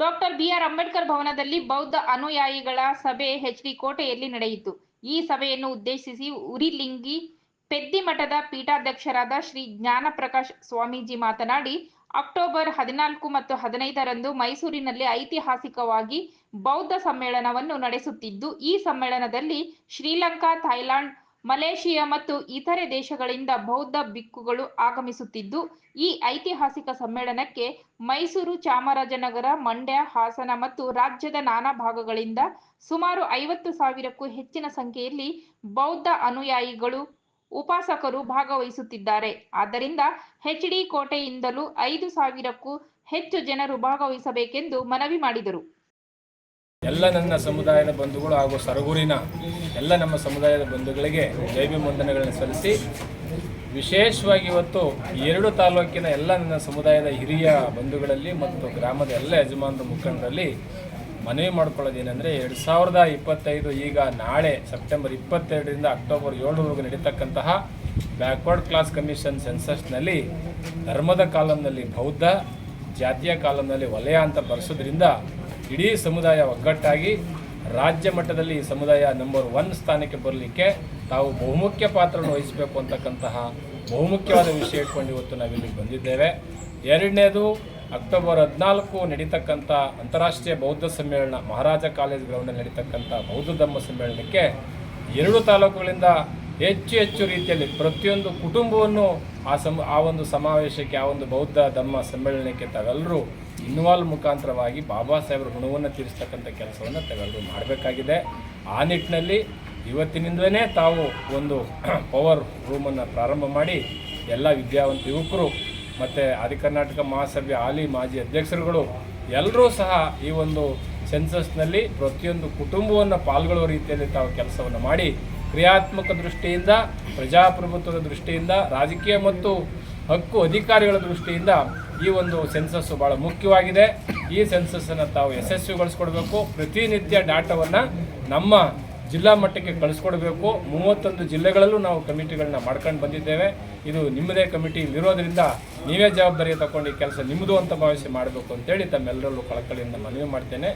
Doctor B R Ambedkar ಭವನದಲ್ಲಿ ಬೌದ್ಧ ಅನುಯಾಯಿಗಳ ಸಭೆ ಎಚ್ಡಿ ಕೋಟೆಯಲ್ಲಿ ನಡೆಯಿತು. ಈ ಸಭೆಯನ್ನು ಉದ್ದೇಶಿಸಿ ಉರಿಲಿಂಗಿ ಪೆದ್ದಿಮಠದ ಪೀಠಾಧ್ಯಕ್ಷರಾದ ಶ್ರೀ ಜ್ಞಾನಪ್ರಕಾಶ್ ಸ್ವಾಮೀಜಿ ಮಾತನಾಡಿ, ಅಕ್ಟೋಬರ್ ಹದಿನಾಲ್ಕು ಮತ್ತು ಹದಿನೈದರಂದು ಮೈಸೂರಿನಲ್ಲಿ ಐತಿಹಾಸಿಕವಾಗಿ ಬೌದ್ಧ ಸಮ್ಮೇಳನವನ್ನು ನಡೆಸುತ್ತಿದ್ದು, ಈ ಸಮ್ಮೇಳನದಲ್ಲಿ ಶ್ರೀಲಂಕಾ ಥೈಲ್ಯಾಂಡ್ ಮಲೇಷಿಯಾ ಮತ್ತು ಇತರೆ ದೇಶಗಳಿಂದ ಬೌದ್ಧ ಬಿಕ್ಕುಗಳು ಆಗಮಿಸುತ್ತಿದ್ದು, ಈ ಐತಿಹಾಸಿಕ ಸಮ್ಮೇಳನಕ್ಕೆ ಮೈಸೂರು ಚಾಮರಾಜನಗರ, ಮಂಡ್ಯ, ಹಾಸನ ಮತ್ತು ರಾಜ್ಯದ ನಾನಾ ಭಾಗಗಳಿಂದ ಸುಮಾರು ಐವತ್ತು ಸಾವಿರಕ್ಕೂ ಹೆಚ್ಚಿನ ಸಂಖ್ಯೆಯಲ್ಲಿ ಬೌದ್ಧ ಅನುಯಾಯಿಗಳು, ಉಪಾಸಕರು ಭಾಗವಹಿಸುತ್ತಿದ್ದಾರೆ. ಆದ್ದರಿಂದ ಹೆಚ್ಡಿ ಕೋಟೆಯಿಂದಲೂ ಐದು ಸಾವಿರಕ್ಕೂ ಹೆಚ್ಚು ಜನರು ಭಾಗವಹಿಸಬೇಕೆಂದು ಮನವಿ ಮಾಡಿದರು. ಎಲ್ಲ ನನ್ನ ಸಮುದಾಯದ ಬಂಧುಗಳು ಹಾಗೂ ಸರಗೂರಿನ ಎಲ್ಲ ನಮ್ಮ ಸಮುದಾಯದ ಬಂಧುಗಳಿಗೆ ಜೈವಿ ಮಂದನೆಗಳನ್ನು ಸಲ್ಲಿಸಿ, ವಿಶೇಷವಾಗಿ ಇವತ್ತು ಎರಡು ತಾಲೂಕಿನ ಎಲ್ಲ ನನ್ನ ಸಮುದಾಯದ ಹಿರಿಯ ಬಂಧುಗಳಲ್ಲಿ ಮತ್ತು ಗ್ರಾಮದ ಎಲ್ಲ ಯಜಮಾನರ ಮುಖಂಡರಲ್ಲಿ ಮನವಿ ಮಾಡ್ಕೊಳ್ಳೋದೇನೆಂದರೆ ಎರಡು ಸಾವಿರದ ಇಪ್ಪತ್ತೈದು ಈಗ ನಾಳೆ ಸೆಪ್ಟೆಂಬರ್ ಇಪ್ಪತ್ತೆರಡರಿಂದ ಅಕ್ಟೋಬರ್ ಏಳರವರೆಗೂ ನಡೀತಕ್ಕಂತಹ ಬ್ಯಾಕ್ವರ್ಡ್ ಕ್ಲಾಸ್ ಕಮಿಷನ್ ಸೆನ್ಸಸ್ನಲ್ಲಿ ಧರ್ಮದ ಕಾಲಂನಲ್ಲಿ ಬೌದ್ಧ, ಜಾತಿಯ ಕಾಲಂನಲ್ಲಿ ವಲಯ ಅಂತ ಬರೆಸೋದ್ರಿಂದ ಇಡೀ ಸಮುದಾಯ ಒಗ್ಗಟ್ಟಾಗಿ ರಾಜ್ಯ ಮಟ್ಟದಲ್ಲಿ ಈ ಸಮುದಾಯ ನಂಬರ್ ಒನ್ ಸ್ಥಾನಕ್ಕೆ ಬರಲಿಕ್ಕೆ ತಾವು ಬಹುಮುಖ್ಯ ಪಾತ್ರವನ್ನು ವಹಿಸಬೇಕು ಅಂತಕ್ಕಂತಹ ಬಹುಮುಖ್ಯವಾದ ವಿಷಯ ಇಟ್ಕೊಂಡು ಇವತ್ತು ನಾವಿಲ್ಲಿಗೆ ಬಂದಿದ್ದೇವೆ. ಎರಡನೇದು, ಅಕ್ಟೋಬರ್ ಹದಿನಾಲ್ಕು ನಡೀತಕ್ಕಂಥ ಅಂತಾರಾಷ್ಟ್ರೀಯ ಬೌದ್ಧ ಸಮ್ಮೇಳನ ಮಹಾರಾಜ ಕಾಲೇಜ್ ಗ್ರೌಂಡಲ್ಲಿ ನಡೀತಕ್ಕಂಥ ಬೌದ್ಧ ಧರ್ಮ ಸಮ್ಮೇಳನಕ್ಕೆ ಎರಡು ತಾಲೂಕುಗಳಿಂದ ಹೆಚ್ಚು ಹೆಚ್ಚು ರೀತಿಯಲ್ಲಿ ಪ್ರತಿಯೊಂದು ಕುಟುಂಬವನ್ನು ಆ ಸಮ, ಆ ಒಂದು ಸಮಾವೇಶಕ್ಕೆ, ಆ ಒಂದು ಬೌದ್ಧ ಧಮ್ಮ ಸಮ್ಮೇಳನಕ್ಕೆ ತಾವೆಲ್ಲರೂ ಇನ್ವಾಲ್ವ್ ಮುಖಾಂತರವಾಗಿ ಬಾಬಾ ಸಾಹೇಬರ ಗುಣವನ್ನು ತೀರಿಸ್ತಕ್ಕಂಥ ಕೆಲಸವನ್ನು ತಾವೆಲ್ಲರೂ ಮಾಡಬೇಕಾಗಿದೆ. ಆ ನಿಟ್ಟಿನಲ್ಲಿ ಇವತ್ತಿನಿಂದಲೇ ತಾವು ಒಂದು ಪವರ್ ರೂಮನ್ನು ಪ್ರಾರಂಭ ಮಾಡಿ ಎಲ್ಲ ವಿದ್ಯಾವಂತ ಯುವಕರು ಮತ್ತು ಆದಿಕರ್ನಾಟಕ ಮಹಾಸಭೆ ಹಾಲಿ ಮಾಜಿ ಅಧ್ಯಕ್ಷರುಗಳು ಎಲ್ಲರೂ ಸಹ ಈ ಒಂದು ಸೆನ್ಸಸ್ನಲ್ಲಿ ಪ್ರತಿಯೊಂದು ಕುಟುಂಬವನ್ನು ಪಾಲ್ಗೊಳ್ಳುವ ರೀತಿಯಲ್ಲಿ ತಾವು ಕೆಲಸವನ್ನು ಮಾಡಿ ಕ್ರಿಯಾತ್ಮಕ ದೃಷ್ಟಿಯಿಂದ, ಪ್ರಜಾಪ್ರಭುತ್ವದ ದೃಷ್ಟಿಯಿಂದ, ರಾಜಕೀಯ ಮತ್ತು ಹಕ್ಕು ಅಧಿಕಾರಿಗಳ ದೃಷ್ಟಿಯಿಂದ ಈ ಒಂದು ಸೆನ್ಸಸ್ಸು ಭಾಳ ಮುಖ್ಯವಾಗಿದೆ. ಈ ಸೆನ್ಸಸ್ಸನ್ನು ತಾವು ಯಶಸ್ವಿಗೊಳಿಸ್ಕೊಡ್ಬೇಕು. ಪ್ರತಿನಿತ್ಯ ಡಾಟಾವನ್ನು ನಮ್ಮ ಜಿಲ್ಲಾ ಮಟ್ಟಕ್ಕೆ ಕಳಿಸ್ಕೊಡ್ಬೇಕು. ಮೂವತ್ತೊಂದು ಜಿಲ್ಲೆಗಳಲ್ಲೂ ನಾವು ಕಮಿಟಿಗಳನ್ನ ಮಾಡ್ಕೊಂಡು ಬಂದಿದ್ದೇವೆ. ಇದು ನಿಮ್ಮದೇ ಕಮಿಟಿ ಇರೋದ್ರಿಂದ ನೀವೇ ಜವಾಬ್ದಾರಿ ತಗೊಂಡು ಈ ಕೆಲಸ ನಿಮ್ಮದು ಅಂತ ಭಾವಿಸಿ ಮಾಡಬೇಕು ಅಂತೇಳಿ ತಮ್ಮೆಲ್ಲರಲ್ಲೂ ಕಳಕಳಿಯಿಂದ ಮನವಿ ಮಾಡ್ತೇನೆ.